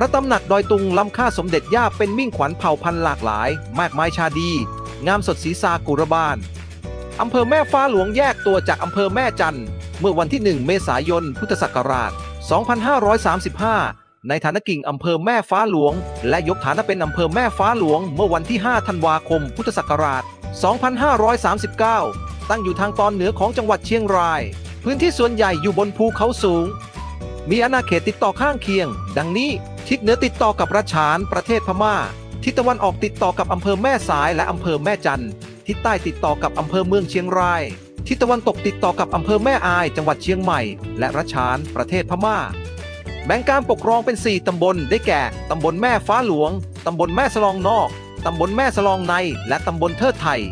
พระตำหนักดอยตุงล้ำค่าสมเด็จย่าเป็นมิ่งขวัญเผ่าพันธุ์หลากหลาย มากมายชาดี งามสดศรีสากุระบาลอำเภอแม่ฟ้าหลวงแยกตัวจากอำเภอแม่จันทร์เมื่อวันที่ 1 เมษายน พุทธศักราช 2535 ในฐานะกิ่งอำเภอแม่ฟ้าหลวง และยกฐานะเป็นอำเภอแม่ฟ้าหลวง เมื่อวันที่ 5 ธันวาคม พุทธศักราช 2539 ตั้งอยู่ทางตอนเหนือของจังหวัดเชียงราย พื้นที่ส่วนใหญ่อยู่บนภูเขาสูง มีอาณาเขตติดต่อข้างเคียง ดังนี้ ทิศเหนือติดต่อกับรัชานประเทศพม่า ทิศตะวันออกติดต่อกับอำเภอแม่สายและอำเภอแม่จันทิศใต้ติดต่อกับอำเภอเมืองเชียงราย ทิศตะวันตกติดต่อกับอำเภอแม่อาย จังหวัดเชียงใหม่ และรัชานประเทศพม่า แบ่งการปกครองเป็น 4 ตำบลได้แก่ ตำบลแม่ฟ้าหลวง ตำบลแม่สลองนอก ตำบลแม่สลองใน และตำบลเทิดไทย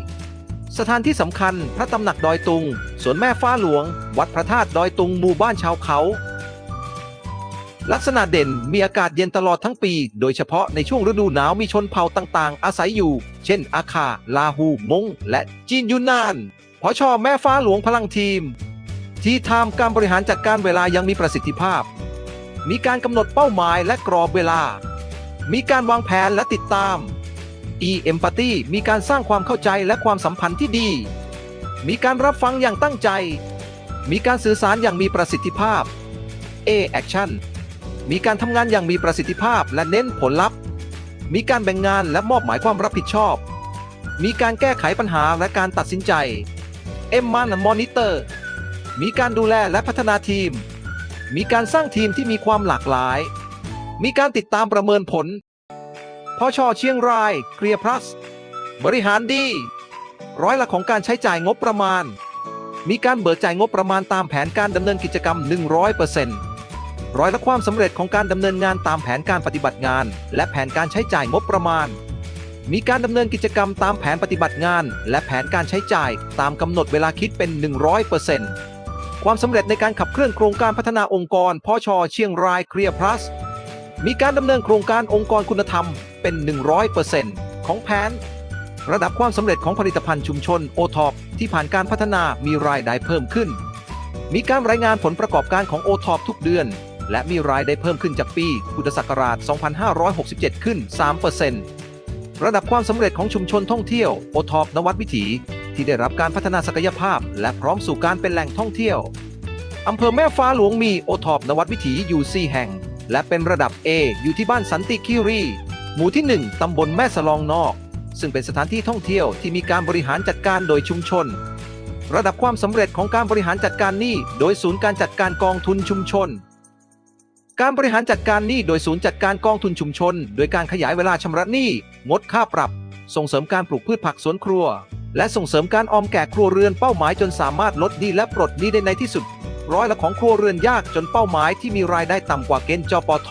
สถานที่สำคัญ พระตำหนักดอยตุง สวนแม่ฟ้าหลวง วัดพระธาตุดอยตุง หมู่บ้านชาวเขา ลักษณะเด่นมีอากาศเย็นตลอดทั้งปี โดยเฉพาะในช่วงฤดูหนาวมีชนเผ่าต่างๆ อาศัยอยู่ เช่น อาคา ลาฮูมง และจีนยูนนานพอชอแม่ฟ้าหลวงพลังทีม ที่ทำการบริหารจัดการเวลายังมีประสิทธิภาพ มีการกำหนดเป้าหมายและกรอบเวลา มีการวางแผนและติดตาม e empathy มีการสร้างความเข้าใจและความสัมพันธ์ที่ดี มีการรับฟังอย่างตั้งใจ มีการสื่อสารอย่างมีประสิทธิภาพ a action มีการทำงานอย่างมีประสิทธิภาพและเน้นผลลัพธ์ มีการแบ่งงานและมอบหมายความรับผิดชอบ มีการแก้ไขปัญหาและการตัดสินใจเอ็มมันมอนิเตอร์มีการดูแลและพัฒนาทีม มีการสร้างทีมที่มีความหลากหลาย มีการติดตามประเมินผลพอชอเชียงรายเคลียพลัส บริหารดี ร้อยละของการใช้จ่ายงบประมาณ มีการเบิกจ่ายงบประมาณตามแผนการดำเนินกิจกรรม 100% ร้อยละความสำเร็จของการดำเนินงานตามแผนการปฏิบัติงาน และแผนการใช้จ่ายงบประมาณ มีการดำเนินกิจกรรมตามแผนปฏิบัติงาน และแผนการใช้จ่ายตามกำหนดเวลาคิดเป็น 100%ความสำเร็จในการขับเคลื่อนโครงการพัฒนาองค์กรพอชอเชียงรายเคลียร์พลัสมีการดำเนินโครงการองค์กรคุณธรรมเป็น 100%ของแผน ระดับความสำเร็จของผลิตภัณฑ์ชุมชนโอทอปที่ผ่านการพัฒนามีรายได้เพิ่มขึ้น มีการรายงานผลประกอบการของโอทอปทุกเดือน และมีรายได้เพิ่มขึ้นจากปีพุทธศักราช 2567 ขึ้น 3%ระดับความสำเร็จของชุมชนท่องเที่ยวโอทอปนวัดวิถี ที่ได้รับการพัฒนาศักยภาพ และพร้อมสู่การเป็นแหล่งท่องเที่ยวอำเภอแม่ฟ้าหลวงมีโอทอปนวัดวิถีอยู่4แห่ง และเป็นระดับ A อยู่ที่บ้านสันติคีรีหมู่ที่ 1 ตำบลแม่สลองนอก ซึ่งเป็นสถานที่ท่องเที่ยวที่มีการบริหารจัดการโดยชุมชน ระดับความสำเร็จของการบริหารจัดการนี้ โดยศูนย์การจัดการกองทุนชุมชน การบริหารจัดการหนี้โดยศูนย์จัดการกองทุนชุมชน โดยการขยายเวลาชำระหนี้งดค่าปรับ ส่งเสริมการปลูกพืชผักสวนครัว และส่งเสริมการออมแก่ครัวเรือนเป้าหมายจนสามารถลดหนี้และปลดหนี้ได้ในที่สุด ร้อยละของครัวเรือนยากจนเป้าหมายที่มีรายได้ต่ำกว่าเกณฑ์จปท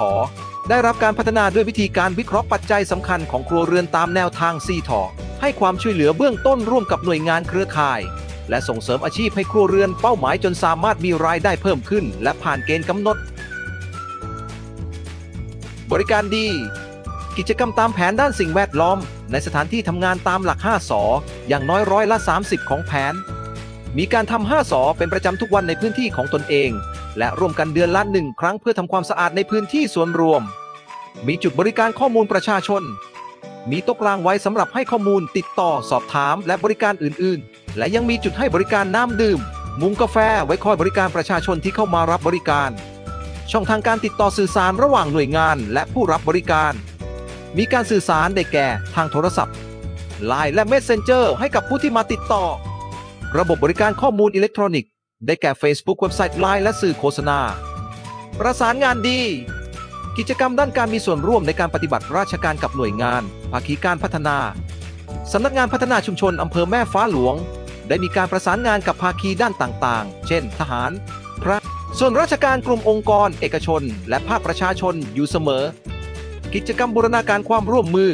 ได้รับการพัฒนาด้วยวิธีการวิเคราะห์ปัจจัยสำคัญของครัวเรือนตามแนวทางซีทอให้ความช่วยเหลือเบื้องต้นร่วมกับหน่วยงานเครือข่าย และส่งเสริมอาชีพให้ครัวเรือนเป้าหมายจนสามารถมีรายได้เพิ่มขึ้น และผ่านเกณฑ์กำหนด บริการดี กิจกรรมตามแผนด้านสิ่งแวดล้อม ในสถานที่ทำงานตามหลัก 5สออย่างน้อยร้อยละ 30 ของแผน มีการทำ5สอเป็นประจำทุกวันในพื้นที่ของตนเอง และร่วมกันเดือนละหนึ่งครั้งเพื่อทำความสะอาดในพื้นที่ส่วนรวม มีจุดบริการข้อมูลประชาชน มีโต๊ะกลางไว้สำหรับให้ข้อมูลติดต่อสอบถามและบริการอื่น ๆ และยังมีจุดให้บริการน้ำดื่ม มุมกาแฟไว้คอยบริการประชาชนที่เข้ามารับบริการ ช่องทางการติดต่อสื่อสารระหว่างหน่วยงานและผู้รับบริการ มีการสื่อสารได้แก่ทางโทรศัพท์ Line และ Messenger ให้กับผู้ที่มาติดต่อ ระบบบริการข้อมูลอิเล็กทรอนิกส์ ได้แก่ Facebook เว็บไซต์ Line และสื่อโฆษณา ประสานงานดี กิจกรรมด้านการมีส่วนร่วมในการปฏิบัติราชการกับหน่วยงาน ภาคีการพัฒนา สำนักงานพัฒนาชุมชนอำเภอแม่ฟ้าหลวง ได้มีการประสานงานกับภาคีด้านต่างๆ เช่น ทหาร ส่วนราชการกลุ่มองค์กร เอกชน และภาคประชาชนอยู่เสมอ กิจกรรมบูรณาการความร่วมมือ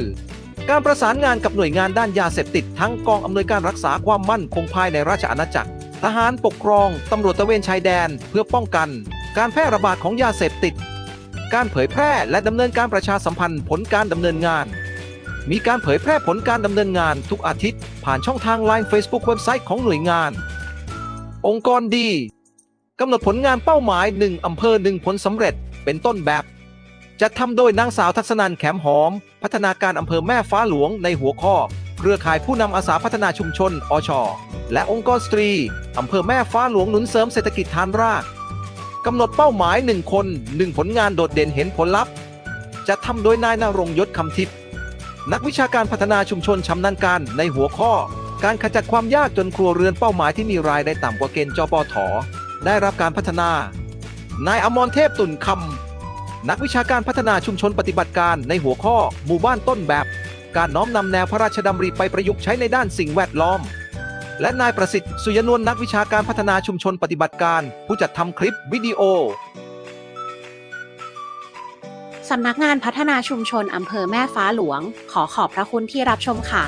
การประสานงานกับหน่วยงานด้านยาเสพติด ทั้งกองอำนวยการรักษาความมั่นคงภายในราชอาณาจักร ทหารปกครอง ตำรวจตะเวนชายแดน เพื่อป้องกัน การแพร่ระบาดของยาเสพติด การเผยแพร่และดำเนินการประชาสัมพันธ์ผลการดำเนินงาน มีการเผยแพร่ผลการดำเนินงานทุกอาทิตย์ ผ่านช่องทาง Line Facebook เว็บไซต์ของหน่วยงาน องค์กรดี กำหนดผลงานเป้าหมาย 1 อำเภอ 1 ผลสำเร็จ เป็นต้นแบบจัดทำโดยนางสาวทัศนันแขมหอม พัฒนาการอำเภอแม่ฟ้าหลวงในหัวข้อ เครือข่ายผู้นำอาสาพัฒนาชุมชนอชและองค์กรสตรีอำเภอแม่ฟ้าหลวงหนุนเสริมเศรษฐกิจฐานรากกำหนดเป้าหมาย 1 คน 1 ผลงานโดดเด่นเห็นผลลัพธ์ จะทำโดยนายนรงยศคำทิพย์นักวิชาการพัฒนาชุมชนชำนาญการในหัวข้อ การขจัดความยากจนครัวเรือนเป้าหมายที่มีรายได้ต่ำกว่าเกณฑ์จปท ได้รับการพัฒนา นายอมรเทพตุนคำนักวิชาการพัฒนาชุมชนปฏิบัติการในหัวข้อหมู่บ้านต้นแบบ การน้อมนำแนวพระราชดำริไปประยุกต์ใช้ในด้านสิ่งแวดล้อม และนายประสิทธิ์สุยนวลนักวิชาการพัฒนาชุมชนปฏิบัติการ ผู้จัดทำคลิปวิดีโอสำนักงานพัฒนาชุมชนอำเภอแม่ฟ้าหลวง ขอขอบพระคุณที่รับชมค่ะ